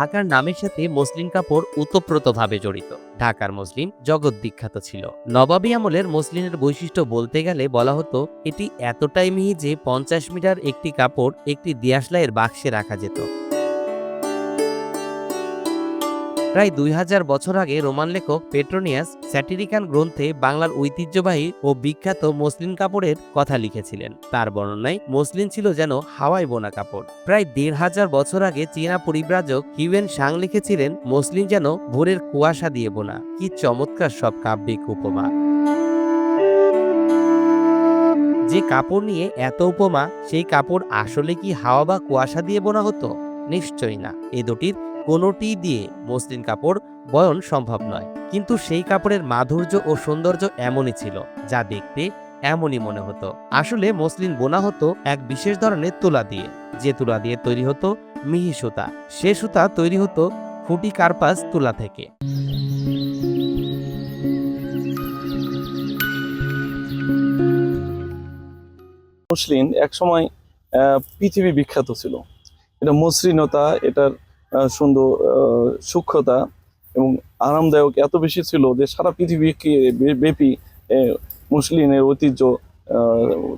ঢাকার নামের সাথে মসলিন কাপড় ওতপ্রোতভাবে জড়িত। ঢাকার মসলিন জগৎ বিখ্যাত ছিল। নবাবী আমলের মসলিনের বৈশিষ্ট্য বলতে গেলে বলা হতো, এটি এতটাই মিহি যে পঞ্চাশ মিটার একটি কাপড় একটি দিয়াশলাইয়ের বাক্সে রাখা যেত। প্রায় দুই হাজার বছর আগে রোমান লেখক পেট্রোনিয়াস স্যাটিরিকান গ্রন্থে বাংলার ঐতিহ্যবাহী ও বিখ্যাত মসলিন কাপড়ের কথা লিখেছিলেন। তার বর্ণনায় মসলিন ছিল যেন হাওয়ায় বোনা কাপড়। প্রায় দেড় হাজার বছর আগে চীনা পরিব্রাজক হিউয়েন সাং লিখেছিলেন, মসলিন যেন ভোরের কুয়াশা দিয়ে বোনা। কি চমৎকার সব কাব্যিক উপমা। যে কাপড় নিয়ে এত উপমা, সেই কাপড় আসলে কি হাওয়া বা কুয়াশা দিয়ে বোনা হতো? নিশ্চয়ই না। এ দুটির কোনোটি দিয়ে মসলিন কাপড় বয়ন সম্ভব নয়। কিন্তু সেই কাপড়ের মাধুর্য ও সৌন্দর্য এমনই ছিল, যা দেখতে এমনই মনে হতো। আসলে মসলিন বোনা হতো এক বিশেষ ধরনের তুলা দিয়ে। যে তুলা দিয়ে তৈরি হতো মিহি সুতা, সে সুতা তৈরি হতো ফুটি কার্পাস তুলা থেকে। মসলিন একসময় পৃথিবী বিখ্যাত ছিল। এটা মসৃণতা, এটার সুন্দর সূক্ষ্মতা এবং আরামদায়ক এত বেশি ছিল যে সারা পৃথিবীকে ব্যাপী মুসলিমের ঐতিহ্য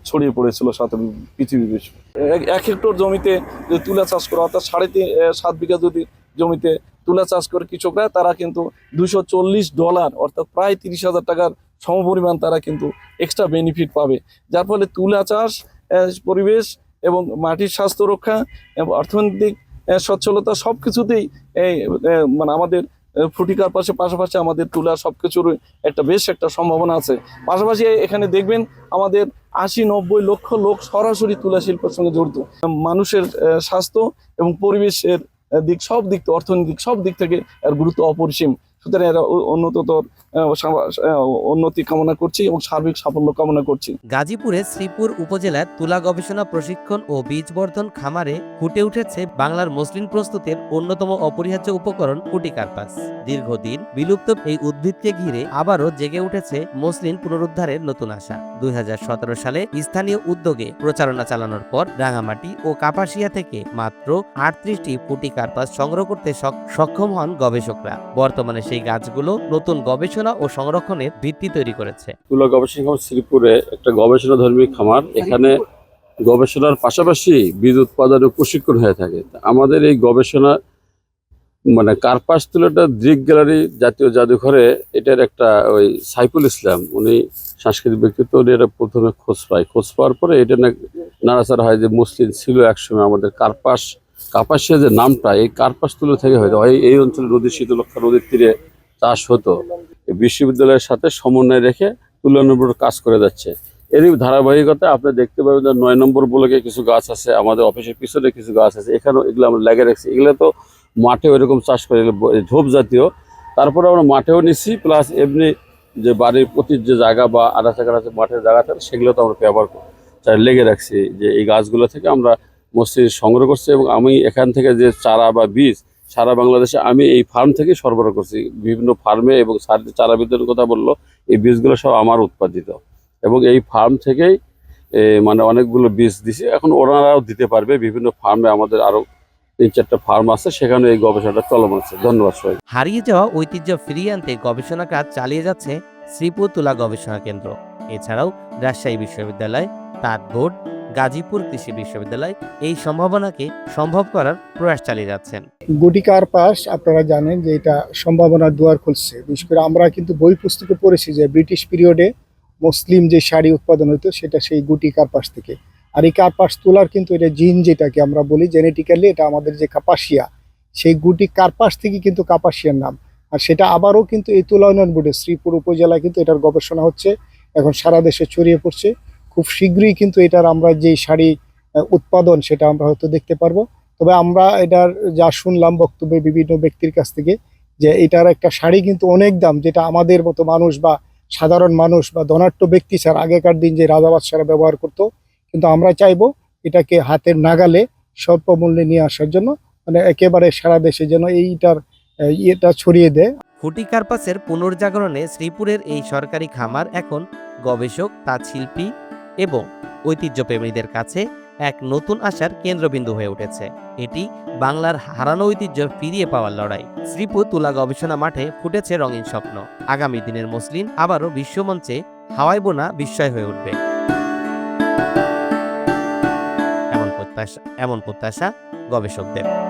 ছড়িয়ে পড়েছিল সাথে পৃথিবী বেশি। এক- হেক্টর জমিতে যদি তুলা চাষ করা অর্থাৎ সাড়ে তিন সাত বিঘা যদি জমিতে তুলা চাষ করে কৃষকরা, তারা কিন্তু দুশো চল্লিশ ডলার, অর্থাৎ প্রায় তিরিশ হাজার টাকার সমপরিমাণ তারা কিন্তু এক্সট্রা বেনিফিট পাবে। যার ফলে তুলা চাষ পরিবেশ এবং মাটির স্বাস্থ্য রক্ষা এবং অর্থনৈতিক সচ্ছলতা সব কিছুতেই মানে আমাদের ফুটিকার পাশে পাশাপাশি আমাদের তুলা সব কিছুর একটা বেশ একটা সম্ভাবনা আছে। পাশাপাশি এখানে দেখবেন আমাদের আশি নব্বই লক্ষ লোক সরাসরি তুলা শিল্পের সঙ্গে জড়িত। মানুষের স্বাস্থ্য এবং পরিবেশের দিক সব দিক, অর্থনৈতিক সব দিক থেকে এর গুরুত্ব অপরিসীম। সুতরাং এরা উন্নততর উন্নতি কামনা করছি এবং সার্বিক সাফল্য কামনা করছি। গাজীপুরের শ্রীপুর উপজেলার তুলা গবেষণা প্রশিক্ষণ ও বীজ বর্ধন খামারে ফুটে উঠেছে বাংলার মসলিন প্রস্তুতের অন্যতম অপরিহার্য উপকরণ কুটিকার্পাস দীর্ঘদিন বিলুপ্ত এই উদ্ভিদকে ঘিরে আবারও জেগে উঠেছে মসলিন পুনরুদ্ধারের নতুন আশা। দুই হাজার সতেরো সালে স্থানীয় উদ্যোগে প্রচারণা চালানোর পর রাঙামাটি ও কাপাসিয়া থেকে মাত্র আটত্রিশটি পুটিকার্পাস সংগ্রহ করতে সক্ষম হন গবেষকরা। বর্তমানে সেই গাছগুলো নতুন গবেষণা ও সংরক্ষণের ভিত্তি তৈরি করেছে। তুলা গবেষণা শ্রীপুরে একটা গবেষণা ধর্মী খামার। এখানে গবেষণার পাশাপাশি বীজ উৎপাদনের প্রশিক্ষণ হয়ে থাকে। আমাদের এই গবেষণা মানে কার্পাস তুলাটা দৃক গ্যালারি জাতীয় জাদুঘরে এটার একটা ওই সাইফুল ইসলাম, উনি সাংস্কৃতিক ব্যক্তিত্ব, উনি এটা প্রথমে খোঁজ পায়। খোঁজ পাওয়ার পরে এটা নাড়াচাড়া হয় যে মুসলিম ছিল একসময় আমাদের কার্পাস কাপাসিয়া যে নামটা, এই কার্পাস তুলে থেকে হয়তো, হয় এই অঞ্চলে নদী শীতলক্ষা নদীর তীরে চাষ হতো। বিশ্ববিদ্যালয়ের সাথে সমন্বয় রেখে উপর কাজ করে যাচ্ছে। এরই ধারাবাহিকতা আপনি দেখতে পাবেন যে নয় নম্বর ব্লকে কিছু গাছ আছে, আমাদের অফিসের পিছনে কিছু গাছ আছে, এখানেও এগুলো আমরা লাগিয়ে রাখছি। এগুলো তো মাঠেও এরকম চাষ করে ঝোপ জাতীয়। তারপরে আমরা মাঠেও নিচ্ছি প্লাস এমনি যে বাড়ির প্রতি যে জায়গা বা আনাচে কানাচে মাঠের জায়গা থাকে, সেগুলো তো আমরা ব্যবহার করি। লেগে রাখছি যে এই গাছগুলো থেকে আমরা মসজিদ সংগ্রহ করছে এবং আমি এখান থেকে যে চারা বা বীজ সারা বাংলাদেশে আমি এই ফার্ম থেকে সরবরাহ করছি। বিভিন্ন ফার্মে এবং চারা বিতরণের কথা বলল, এই বীজগুলো সব আমার উৎপাদিত। এবং এই ফার্ম থেকেই মানে অনেকগুলো বীজ দিছি। এখন ওনারাও দিতে পারবে। বিভিন্ন ফার্মে আমাদের আরও তিন চারটা ফার্ম আছে, সেখানে এই গবেষণাটা চলমান আছে। ধন্যবাদ সবাই হারিয়ে যাওয়া ঐতিহ্য ফিরিয়ে আনতে গবেষণা কাজ চালিয়ে যাচ্ছে শ্রীপুর তুলা গবেষণা কেন্দ্র। এছাড়াও রাজশাহী বিশ্ববিদ্যালয় তাঁত বোর্ড গাজীপুর কৃষি বিশ্ববিদ্যালয় এই সম্ভাবনাকে সম্ভব করার প্রয়াস চালিয়ে যাচ্ছেন। গুটিকার পাস আপনারা জানেন যে এটা সম্ভাবনার দুয়ার খুলছে। বিশেষ করে আমরা কিন্তু বই পুস্তকে পড়েছি যে ব্রিটিশ পিরিয়ডে মুসলিম যে শাড়ি উৎপাদন হতো, সেটা সেই গুটি কার্পাস থেকে। আর এই কার্পাস তোলার কিন্তু এটা জিন যেটাকে আমরা বলি জেনেটিক্যালি এটা আমাদের যে কাপাসিয়া, সেই গুটি কার্পাস থেকে কিন্তু কাপাসিয়ার নাম। আর সেটা আবারও কিন্তু এই তুলা উন্নয়ন বোর্ডে শ্রীপুর উপজেলায় কিন্তু এটার গবেষণা হচ্ছে। এখন সারা দেশে ছড়িয়ে পড়ছে। খুব শীঘ্রই কিন্তু এটার আমরা যে শাড়ি উৎপাদন সেটা আমরা হয়তো দেখতে পারব। তবে আমরা এটার যা শুনলাম বক্তব্যে বিভিন্ন ব্যক্তির কাছ থেকে যে এটার একটা শাড়ি কিন্তু অনেক দাম, যেটা আমাদের মতো মানুষ বা সাধারণ মানুষ বা ধনাঢ্য ব্যক্তি ছাড়া আগেকার দিন যে রাজাবাদশারা ব্যবহার করতো, কিন্তু আমরা চাইব এটাকে হাতের নাগালে স্বল্প মূল্যে নিয়ে আসার জন্য মানে একেবারে সারা দেশে যেন এইটার ইয়েটা ছড়িয়ে দেয়। ফুটিকার্পাসের পুনর্জাগরণে শ্রীপুরের এই সরকারি খামার এখন গবেষক, তাঁত শিল্পী এবং ঐতিহ্যপ্রেমীদের কাছে এক নতুন আশার কেন্দ্রবিন্দু হয়ে উঠেছে। এটি বাংলার হারানো ঐতিহ্য ফিরিয়ে পাওয়ার লড়াই। শ্রীপুর তুলা গবেষণা মাঠে ফুটেছে রঙিন স্বপ্ন। আগামী দিনের মুসলিম আবারও বিশ্বমঞ্চে হাওয়াই বোনা বিস্ময় হয়ে উঠবে। এমন প্রত্যাশা এমন প্রত্যাশা গবেষকদের।